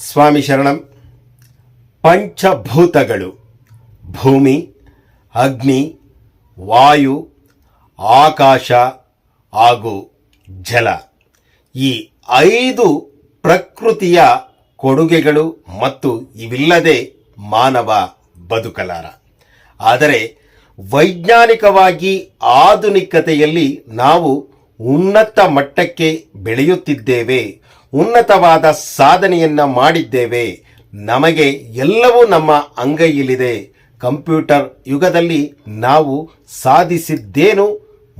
ಸ್ವಾಮಿ ಶರಣಂ, ಪಂಚಭೂತಗಳು, ಭೂಮಿ, ಅಗ್ನಿ, ವಾಯು, ಆಕಾಶ ಹಾಗೂ ಜಲ. ಈ ಐದು ಪ್ರಕೃತಿಯ ಕೊಡುಗೆಗಳು ಮತ್ತು ಇವಿಲ್ಲದೆ ಮಾನವ ಬದುಕಲಾರ. ಆದರೆ ವೈಜ್ಞಾನಿಕವಾಗಿ ಆಧುನಿಕತೆಯಲ್ಲಿ ನಾವು ಉನ್ನತ ಮಟ್ಟಕ್ಕೆ ಬೆಳೆಯುತ್ತಿದ್ದೇವೆ ಉನ್ನತವಾದ ಸಾಧನೆಯನ್ನ ಮಾಡಿದ್ದೇವೆ. ನಮಗೆ ಎಲ್ಲವೂ ನಮ್ಮ ಅಂಗೈಯಲ್ಲಿದೆ. ಕಂಪ್ಯೂಟರ್ ಯುಗದಲ್ಲಿ ನಾವು ಸಾಧಿಸಿದ್ದೇನು?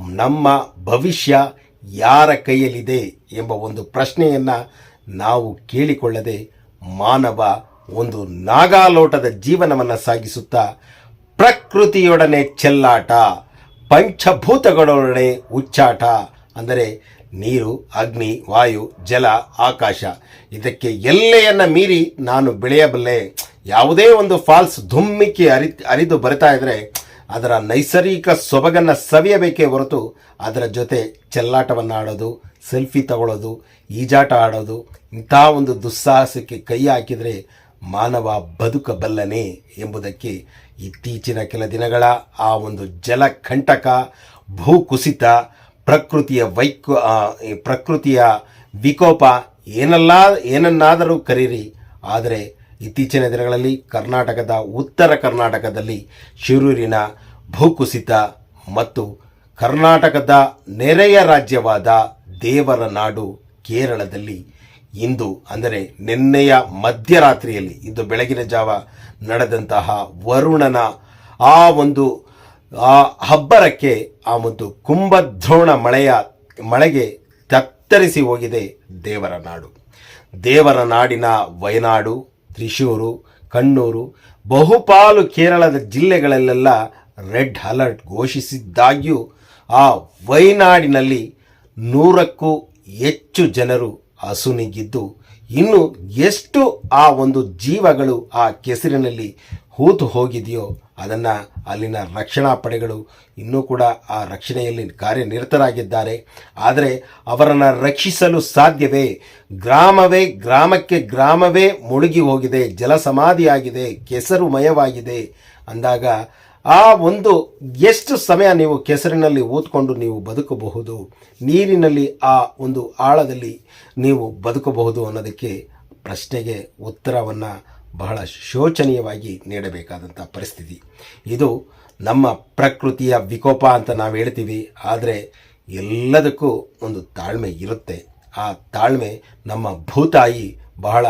ನಮ್ಮ ಭವಿಷ್ಯ ಯಾರ ಕೈಯಲ್ಲಿದೆ ಎಂಬ ಒಂದು ಪ್ರಶ್ನೆಯನ್ನು ನಾವು ಕೇಳಿಕೊಳ್ಳದೆ ಮಾನವ ಒಂದು ನಾಗಾಲೋಟದ ಜೀವನವನ್ನು ಸಾಗಿಸುತ್ತಾ ಪ್ರಕೃತಿಯೊಡನೆ ಚೆಲ್ಲಾಟ, ಪಂಚಭೂತಗಳೊಡನೆ ಉಚ್ಚಾಟ ಅಂದರೆ ನೀರು, ಅಗ್ನಿ, ವಾಯು, ಜಲ, ಆಕಾಶ. ಇದಕ್ಕೆ ಎಲ್ಲೆಯನ್ನು ಮೀರಿ ನಾನು ಬೆಳೆಯಬಲ್ಲೆ. ಯಾವುದೇ ಒಂದು ಫಾಲ್ಸ್ ಧುಮ್ಮಿಕ್ಕಿ ಅರಿ ಅರಿದು ಬರ್ತಾ ಇದ್ರೆ ಅದರ ನೈಸರ್ಗಿಕ ಸೊಬಗನ್ನು ಸವಿಯಬೇಕೇ ಹೊರತು ಅದರ ಜೊತೆ ಚೆಲ್ಲಾಟವನ್ನು ಆಡೋದು ಸೆಲ್ಫಿ ತಗೊಳ್ಳೋದು ಈಜಾಟ ಆಡೋದು, ಇಂಥ ಒಂದು ದುಸ್ಸಾಹಸಕ್ಕೆ ಕೈ ಹಾಕಿದರೆ ಮಾನವ ಬದುಕಬಲ್ಲನೆ ಎಂಬುದಕ್ಕೆ ಇತ್ತೀಚಿನ ಕೆಲ ದಿನಗಳ ಆ ಒಂದು ಜಲಕಂಟಕ, ಭೂಕುಸಿತ ಪ್ರಕೃತಿಯ ವೈಕ್ ಪ್ರಕೃತಿಯ ವಿಕೋಪ ಏನಲ್ಲ, ಏನನ್ನಾದರೂ ಕರೀರಿ. ಆದರೆ ಇತ್ತೀಚಿನ ದಿನಗಳಲ್ಲಿ ಕರ್ನಾಟಕದ ಉತ್ತರ ಕರ್ನಾಟಕದಲ್ಲಿ ಶಿರೂರಿನ ಭೂಕುಸಿತ ಮತ್ತು ಕರ್ನಾಟಕದ ನೆರೆಯ ರಾಜ್ಯವಾದ ದೇವರ ನಾಡು ಕೇರಳದಲ್ಲಿ ಇಂದು, ಅಂದರೆ ನಿನ್ನೆಯ ಮಧ್ಯರಾತ್ರಿಯಲ್ಲಿ, ಇಂದು ಬೆಳಗಿನ ಜಾವ ನಡೆದಂತಹ ವರುಣನ ಆ ಒಂದು ಆ ಹಬ್ಬರಕ್ಕೆ ಆ ಒಂದು ಕುಂಭದ್ರೋಣ ಮಳೆಯ, ಮಳೆಗೆ ತತ್ತರಿಸಿ ಹೋಗಿದೆ ದೇವರ ನಾಡು. ದೇವರ ನಾಡಿನ ವಯನಾಡು, ತ್ರಿಶೂರು, ಕಣ್ಣೂರು, ಬಹುಪಾಲು ಕೇರಳದ ಜಿಲ್ಲೆಗಳಲ್ಲೆಲ್ಲ ರೆಡ್ ಅಲರ್ಟ್ ಘೋಷಿಸಿದ್ದಾಗ್ಯೂ ಆ ವೈನಾಡಿನಲ್ಲಿ ನೂರಕ್ಕೂ ಹೆಚ್ಚು ಜನರು ಅಸುನೀಗಿದ್ದು ಇನ್ನು ಎಷ್ಟು ಆ ಒಂದು ಜೀವಗಳು ಆ ಕೆಸರಿನಲ್ಲಿ ಹೂತು ಹೋಗಿದೆಯೋ ಅದನ್ನು ಅಲ್ಲಿನ ರಕ್ಷಣಾ ಪಡೆಗಳು ಇನ್ನೂ ಕೂಡ ಆ ರಕ್ಷಣೆಯಲ್ಲಿ ಕಾರ್ಯನಿರತರಾಗಿದ್ದಾರೆ. ಆದರೆ ಅವರನ್ನು ರಕ್ಷಿಸಲು ಸಾಧ್ಯವೇ? ಗ್ರಾಮವೇ ಗ್ರಾಮಕ್ಕೆ ಗ್ರಾಮವೇ ಮುಳುಗಿ ಹೋಗಿದೆ. ಜಲಸಮಾಧಿಯಾಗಿದೆ. ಕೆಸರುಮಯವಾಗಿದೆ. ಅಂದಾಗ ಆ ಒಂದು ಎಷ್ಟು ಸಮಯ ನೀವು ಕೆಸರಿನಲ್ಲಿ ಊದ್ಕೊಂಡು ನೀವು ಬದುಕಬಹುದು, ನೀರಿನಲ್ಲಿ ಆ ಒಂದು ಆಳದಲ್ಲಿ ನೀವು ಬದುಕಬಹುದು ಅನ್ನೋದಕ್ಕೆ ಪ್ರಶ್ನೆಗೆ ಉತ್ತರವನ್ನು ಬಹಳ ಶೋಚನೀಯವಾಗಿ ನೀಡಬೇಕಾದಂಥ ಪರಿಸ್ಥಿತಿ. ಇದು ನಮ್ಮ ಪ್ರಕೃತಿಯ ವಿಕೋಪ ಅಂತ ನಾವು ಹೇಳ್ತೀವಿ, ಆದರೆ ಎಲ್ಲದಕ್ಕೂ ಒಂದು ತಾಳ್ಮೆ ಇರುತ್ತೆ. ಆ ತಾಳ್ಮೆ ನಮ್ಮ ಭೂತಾಯಿ ಬಹಳ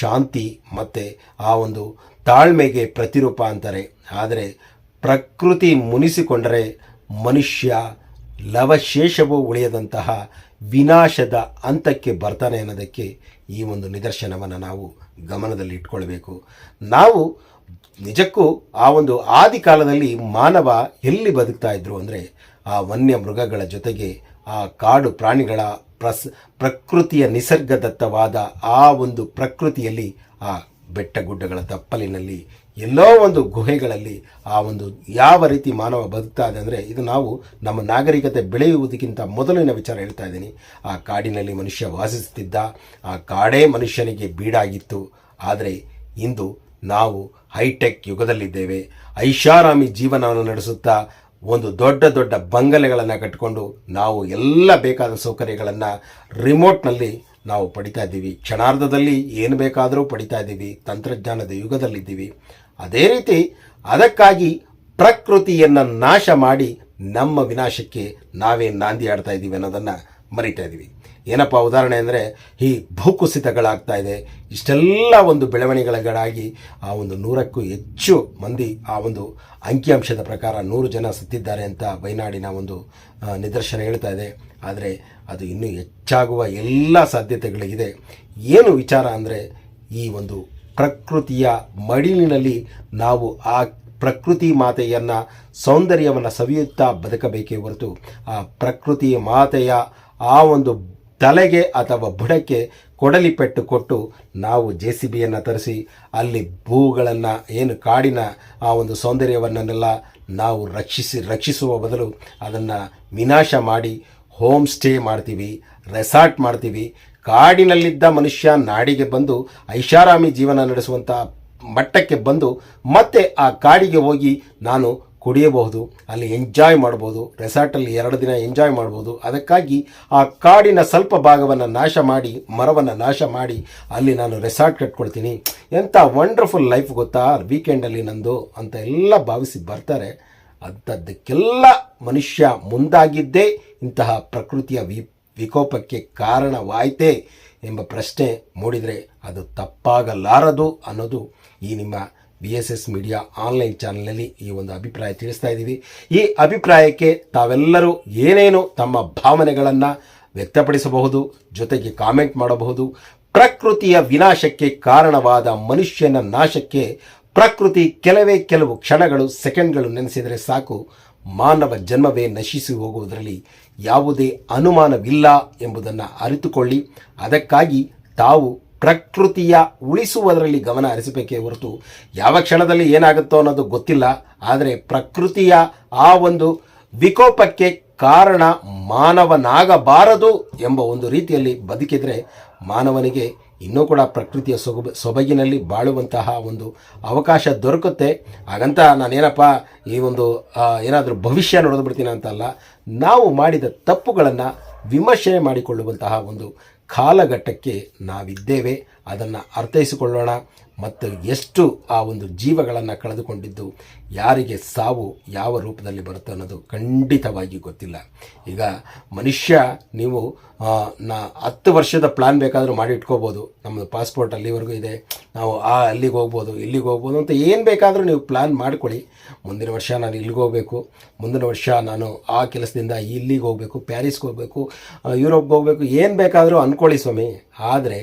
ಶಾಂತಿ ಮತ್ತು ಆ ಒಂದು ತಾಳ್ಮೆಗೆ ಪ್ರತಿರೂಪ ಅಂತಾರೆ. ಆದರೆ ಪ್ರಕೃತಿ ಮುನಿಸಿಕೊಂಡರೆ ಮನುಷ್ಯ ಲವಶೇಷವೂ ಉಳಿಯದಂತಹ ವಿನಾಶದ ಹಂತಕ್ಕೆ ಬರ್ತಾನೆ ಅನ್ನೋದಕ್ಕೆ ಈ ಒಂದು ನಿದರ್ಶನವನ್ನು ನಾವು ಗಮನದಲ್ಲಿ ಇಟ್ಕೊಳ್ಬೇಕು. ನಾವು ನಿಜಕ್ಕೂ ಆ ಒಂದು ಆದಿ ಕಾಲದಲ್ಲಿ ಮಾನವ ಎಲ್ಲಿ ಬದುಕ್ತಾ ಇದ್ರು ಅಂದರೆ ಆ ವನ್ಯ ಮೃಗಗಳ ಜೊತೆಗೆ ಆ ಕಾಡು ಪ್ರಾಣಿಗಳ ಪ್ರಸ್, ಪ್ರಕೃತಿಯ ನಿಸರ್ಗದತ್ತವಾದ ಆ ಒಂದು ಪ್ರಕೃತಿಯಲ್ಲಿ ಆ ಬೆಟ್ಟ ಗುಡ್ಡಗಳ ತಪ್ಪಲಿನಲ್ಲಿ ಎಲ್ಲೋ ಒಂದು ಗುಹೆಗಳಲ್ಲಿ ಆ ಒಂದು ಯಾವ ರೀತಿ ಮಾನವ ಬದುಕ್ತಾ ಇದೆ ಅಂದರೆ ಇದು ನಾವು ನಮ್ಮ ನಾಗರಿಕತೆ ಬೆಳೆಯುವುದಕ್ಕಿಂತ ಮೊದಲಿನ ವಿಚಾರ ಹೇಳ್ತಾ ಇದ್ದೀನಿ. ಆ ಕಾಡಿನಲ್ಲಿ ಮನುಷ್ಯ ವಾಸಿಸುತ್ತಿದ್ದ, ಆ ಕಾಡೇ ಮನುಷ್ಯನಿಗೆ ಬೀಡಾಗಿತ್ತು. ಆದರೆ ಇಂದು ನಾವು ಹೈಟೆಕ್ ಯುಗದಲ್ಲಿದ್ದೇವೆ. ಐಷಾರಾಮಿ ಜೀವನವನ್ನು ನಡೆಸುತ್ತಾ ಒಂದು ದೊಡ್ಡ ದೊಡ್ಡ ಬಂಗಲೆಗಳನ್ನು ಕಟ್ಟಿಕೊಂಡು ನಾವು ಎಲ್ಲ ಬೇಕಾದ ಸೌಕರ್ಯಗಳನ್ನು ರಿಮೋಟ್ನಲ್ಲಿ ನಾವು ಪಡಿತಾ ಇದ್ದೀವಿ. ಕ್ಷಣಾರ್ಧದಲ್ಲಿ ಏನು ಬೇಕಾದರೂ ಪಡಿತಾ ಇದ್ದೀವಿ. ತಂತ್ರಜ್ಞಾನದ ಯುಗದಲ್ಲಿದ್ದೀವಿ. ಅದೇ ರೀತಿ ಅದಕ್ಕಾಗಿ ಪ್ರಕೃತಿಯನ್ನು ನಾಶ ಮಾಡಿ ನಮ್ಮ ವಿನಾಶಕ್ಕೆ ನಾವೇ ನಾಂದಿ ಆಡ್ತಾ ಇದ್ದೀವಿ ಅನ್ನೋದನ್ನು ಮರಿತಾ ಇದ್ದೀವಿ. ಏನಪ್ಪ ಉದಾಹರಣೆ ಅಂದರೆ ಈ ಭೂಕುಸಿತಗಳಾಗ್ತಾ ಇದೆ. ಇಷ್ಟೆಲ್ಲ ಒಂದು ಬೆಳವಣಿಗೆಗಳಾಗಿ ಆ ಒಂದು ನೂರಕ್ಕೂ ಹೆಚ್ಚು ಮಂದಿ ಆ ಒಂದು ಅಂಕಿಅಂಶದ ಪ್ರಕಾರ ನೂರು ಜನ ಸತ್ತಿದ್ದಾರೆ ಅಂತ ವೈನಾಡಿನ ಒಂದು ನಿದರ್ಶನ ಹೇಳ್ತಾ ಇದೆ. ಆದರೆ ಅದು ಇನ್ನೂ ಹೆಚ್ಚಾಗುವ ಎಲ್ಲ ಸಾಧ್ಯತೆಗಳಿದೆ ಏನು ವಿಚಾರ ಅಂದರೆ ಈ ಒಂದು ಪ್ರಕೃತಿಯ ಮಡಿಲಿನಲ್ಲಿ ನಾವು ಆ ಪ್ರಕೃತಿ ಮಾತೆಯನ್ನು, ಸೌಂದರ್ಯವನ್ನು ಸವಿಯುತ್ತಾ ಬದುಕಬೇಕೇ ಹೊರತು ಆ ಪ್ರಕೃತಿ ಮಾತೆಯ ಆ ಒಂದು ತಲೆಗೆ ಅಥವಾ ಬುಡಕ್ಕೆ ಕೊಡಲಿ ಪೆಟ್ಟು ಕೊಟ್ಟು ನಾವು ಜೆ ಸಿ ಬಿಯನ್ನು ತರಿಸಿ, ಅಲ್ಲಿ ಭೂಗಳನ್ನು, ಏನು ಕಾಡಿನ ಆ ಒಂದು ಸೌಂದರ್ಯವನ್ನೆಲ್ಲ ನಾವು ರಕ್ಷಿಸಿ, ರಕ್ಷಿಸುವ ಬದಲು ಅದನ್ನು ವಿನಾಶ ಮಾಡಿ, ಹೋಮ್ ಸ್ಟೇ ಮಾಡ್ತೀವಿ, ರೆಸಾರ್ಟ್ ಮಾಡ್ತೀವಿ ಕಾಡಿನಲ್ಲಿದ್ದ ಮನುಷ್ಯ ನಾಡಿಗೆ ಬಂದು ಐಷಾರಾಮಿ ಜೀವನ ನಡೆಸುವಂಥ ಮಟ್ಟಕ್ಕೆ ಬಂದು ಮತ್ತೆ ಆ ಕಾಡಿಗೆ ಹೋಗಿ ನಾನು ಕುಡಿಯಬಹುದು, ಅಲ್ಲಿ ಎಂಜಾಯ್ ಮಾಡ್ಬೋದು ರೆಸಾರ್ಟಲ್ಲಿ ಎರಡು ದಿನ ಎಂಜಾಯ್ ಮಾಡ್ಬೋದು. ಅದಕ್ಕಾಗಿ ಆ ಕಾಡಿನ ಸ್ವಲ್ಪ ಭಾಗವನ್ನು ನಾಶ ಮಾಡಿ, ಮರವನ್ನು ನಾಶ ಮಾಡಿ ಅಲ್ಲಿ ನಾನು ರೆಸಾರ್ಟ್ ಕಟ್ಕೊಳ್ತೀನಿ. ಎಂಥ ವಂಡರ್ಫುಲ್ ಲೈಫ್ ಗೊತ್ತಾ? ವೀಕೆಂಡಲ್ಲಿ ನಂದು ಅಂತ ಎಲ್ಲ ಭಾವಿಸಿ ಬರ್ತಾರೆ. ಅಂಥದ್ದಕ್ಕೆಲ್ಲ ಮನುಷ್ಯ ಮುಂದಾಗಿದ್ದೇ ಇಂತಹ ಪ್ರಕೃತಿಯ ವಿ ವಿಕೋಪಕ್ಕೆ ಕಾರಣವಾಯಿತೇ ಎಂಬ ಪ್ರಶ್ನೆ ಮೂಡಿದರೆ ಅದು ತಪ್ಪಾಗಲಾರದು ಅನ್ನೋದು ಈ ನಿಮ್ಮ B S S media online ಚಾನಲ್ನಲ್ಲಿ ಈ ಒಂದು ಅಭಿಪ್ರಾಯ ತಿಳಿಸ್ತಾ ಇದ್ದೀವಿ. ಈ ಅಭಿಪ್ರಾಯಕ್ಕೆ ತಾವೆಲ್ಲರೂ ಏನೇನು ತಮ್ಮ ಭಾವನೆಗಳನ್ನು ವ್ಯಕ್ತಪಡಿಸಬಹುದು, ಜೊತೆಗೆ ಕಾಮೆಂಟ್ ಮಾಡಬಹುದು. ಪ್ರಕೃತಿಯ ವಿನಾಶಕ್ಕೆ ಕಾರಣವಾದ ಮನುಷ್ಯನ ನಾಶಕ್ಕೆ ಪ್ರಕೃತಿ ಕೆಲವೇ ಕೆಲವು ಕ್ಷಣಗಳು ಸೆಕೆಂಡ್ಗಳು ನೆನೆಸಿದರೆ ಸಾಕು. ಮಾನವ ಜನ್ಮವೇ ನಶಿಸಿ ಹೋಗುವುದರಲ್ಲಿ ಯಾವುದೇ ಅನುಮಾನವಿಲ್ಲ ಎಂಬುದನ್ನು ಅರಿತುಕೊಳ್ಳಿ. ಅದಕ್ಕಾಗಿ ತಾವು ಪ್ರಕೃತಿಯ ಉಳಿಸುವುದರಲ್ಲಿ ಗಮನ ಹರಿಸಬೇಕೇ ಹೊರತು ಯಾವ ಕ್ಷಣದಲ್ಲಿ ಏನಾಗುತ್ತೋ ಅನ್ನೋದು ಗೊತ್ತಿಲ್ಲ. ಆದರೆ ಪ್ರಕೃತಿಯ ಆ ಒಂದು ವಿಕೋಪಕ್ಕೆ ಕಾರಣ ಮಾನವನಾಗಬಾರದು ಎಂಬ ಒಂದು ರೀತಿಯಲ್ಲಿ ಬದುಕಿದರೆ ಮಾನವನಿಗೆ ಇನ್ನೂ ಕೂಡ ಪ್ರಕೃತಿಯ ಸೊಗು ಸೊಬಗಿನಲ್ಲಿ ಬಾಳುವಂತಹ ಒಂದು ಅವಕಾಶ ದೊರಕುತ್ತೆ. ಹಾಗಂತ ನಾನೇನಪ್ಪ, ಈ ಒಂದು ಏನಾದರೂ ಭವಿಷ್ಯ ನೋಡೋದು ಬಿಡ್ತೀನಿ ಅಂತಲ್ಲ, ನಾವು ಮಾಡಿದ ತಪ್ಪುಗಳನ್ನು ವಿಮರ್ಶನೆ ಮಾಡಿಕೊಳ್ಳುವಂತಹ ಒಂದು ಕಾಲಘಟ್ಟಕ್ಕೆ ನಾವಿದ್ದೇವೆ. ಅದನ್ನು ಅರ್ಥೈಸಿಕೊಳ್ಳೋಣ. ಮತ್ತು ಎಷ್ಟು ಆ ಒಂದು ಜೀವಗಳನ್ನು ಕಳೆದುಕೊಂಡಿದ್ದು, ಯಾರಿಗೆ ಸಾವು ಯಾವ ರೂಪದಲ್ಲಿ ಬರುತ್ತೆ ಅನ್ನೋದು ಖಂಡಿತವಾಗಿ ಗೊತ್ತಿಲ್ಲ. ಈಗ ಮನುಷ್ಯ, ನೀವು ನಾ ಹತ್ತು ವರ್ಷದ ಪ್ಲ್ಯಾನ್ ಬೇಕಾದರೂ ಮಾಡಿ ಇಟ್ಕೋಬೋದು. ನಮ್ಮದು ಪಾಸ್ಪೋರ್ಟ್ ಅಲ್ಲಿವರೆಗೂ ಇದೆ. ನಾವು ಆ ಅಲ್ಲಿಗೆ ಹೋಗ್ಬೋದು, ಇಲ್ಲಿಗೆ ಹೋಗ್ಬೋದು ಅಂತ ಏನು ಬೇಕಾದರೂ ನೀವು ಪ್ಲ್ಯಾನ್ ಮಾಡ್ಕೊಳ್ಳಿ. ಮುಂದಿನ ವರ್ಷ ನಾನು ಇಲ್ಲಿಗೆ ಹೋಗಬೇಕು. ಮುಂದಿನ ವರ್ಷ ನಾನು ಆ ಕೆಲಸದಿಂದ ಇಲ್ಲಿಗೆ ಹೋಗಬೇಕು, ಪ್ಯಾರಿಸ್ಗೆ ಹೋಗಬೇಕು ಯುರೋಪ್ಗೆ ಹೋಗಬೇಕು, ಏನು ಬೇಕಾದರೂ ಅಂದ್ಕೊಳ್ಳಿ ಸ್ವಾಮಿ. ಆದರೆ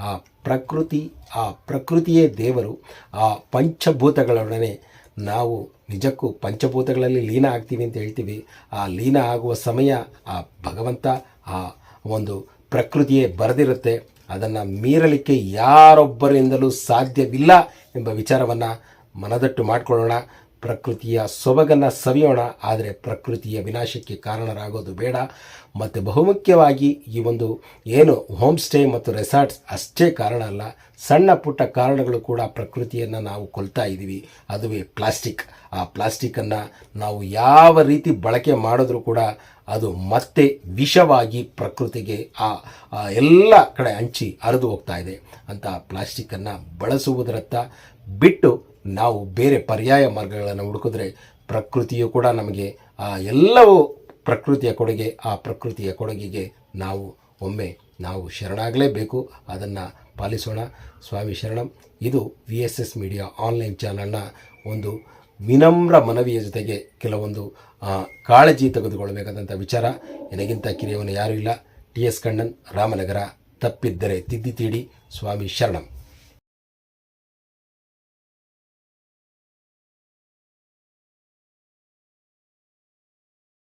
ಆ ಪ್ರಕೃತಿ, ಆ ಪ್ರಕೃತಿಯೇ ದೇವರು, ಆ ಪಂಚಭೂತಗಳೊಡನೆ ನಾವು ನಿಜಕ್ಕೂ ಪಂಚಭೂತಗಳಲ್ಲಿ ಲೀನ ಆಗ್ತೀವಿ ಅಂತ ಹೇಳ್ತೀವಿ. ಆ ಲೀನ ಆಗುವ ಸಮಯ ಆ ಭಗವಂತ, ಆ ಒಂದು ಪ್ರಕೃತಿಯೇ ಬರೆದಿರುತ್ತೆ. ಅದನ್ನು ಮೀರಲಿಕ್ಕೆ ಯಾರೊಬ್ಬರಿಂದಲೂ ಸಾಧ್ಯವಿಲ್ಲ ಎಂಬ ವಿಚಾರವನ್ನು ಮನದಟ್ಟು ಮಾಡಿಕೊಳ್ಳೋಣ. ಪ್ರಕೃತಿಯ ಸೊಬಗನ್ನು ಸವಿಯೋಣ, ಆದರೆ ಪ್ರಕೃತಿಯ ವಿನಾಶಕ್ಕೆ ಕಾರಣರಾಗೋದು ಬೇಡ. ಮತ್ತು ಬಹುಮುಖ್ಯವಾಗಿ ಈ ಒಂದು ಏನು ಹೋಮ್ ಸ್ಟೇ ಮತ್ತು ರೆಸಾರ್ಟ್ಸ್ ಅಷ್ಟೇ ಕಾರಣ ಅಲ್ಲ, ಸಣ್ಣ ಪುಟ್ಟ ಕಾರಣಗಳು ಕೂಡ ಪ್ರಕೃತಿಯನ್ನು ನಾವು ಕೊಲ್ತಾ ಇದ್ದೀವಿ ಅದುವೇ ಪ್ಲಾಸ್ಟಿಕ್. ಆ ಪ್ಲಾಸ್ಟಿಕ್ಕನ್ನು ನಾವು ಯಾವ ರೀತಿ ಬಳಕೆ ಮಾಡಿದ್ರೂ ಕೂಡ ಅದು ಮತ್ತೆ ವಿಷವಾಗಿ ಪ್ರಕೃತಿಗೆ ಆ ಎಲ್ಲ ಕಡೆ ಹಂಚಿ ಹರಿದು ಹೋಗ್ತಾ ಇದೆ. ಅಂತ ಪ್ಲಾಸ್ಟಿಕ್ಕನ್ನು ಬಳಸುವುದರತ್ತ ಬಿಟ್ಟು ನಾವು ಬೇರೆ ಪರ್ಯಾಯ ಮಾರ್ಗಗಳನ್ನು ಹುಡುಕಿದ್ರೆ ಪ್ರಕೃತಿಯು ಕೂಡ ನಮಗೆ ಆ ಎಲ್ಲವೂ ಪ್ರಕೃತಿಯ ಕೊಡುಗೆ, ಆ ಪ್ರಕೃತಿಯ ಕೊಡುಗೆಗೆ ನಾವು ಒಮ್ಮೆ ನಾವು ಶರಣಾಗಲೇಬೇಕು. ಅದನ್ನು ಪಾಲಿಸೋಣ. ಸ್ವಾಮಿ ಶರಣಂ. ಇದು V S S media online ಚಾನಲ್ನ ಒಂದು ವಿನಮ್ರ ಮನವಿಯ ಜೊತೆಗೆ ಕೆಲವೊಂದು ಕಾಳಜಿ ತೆಗೆದುಕೊಳ್ಳಬೇಕಾದಂಥ ವಿಚಾರ. ನನಗಿಂತ ಕಿರಿಯವನು ಯಾರೂ ಇಲ್ಲ. ಟಿ ಎಸ್ ಕಣ್ಣನ್, ರಾಮನಗರ ತಪ್ಪಿದ್ದರೆ ತಿದ್ದಿ ತೀಡಿ. ಸ್ವಾಮಿ ಶರಣಂ.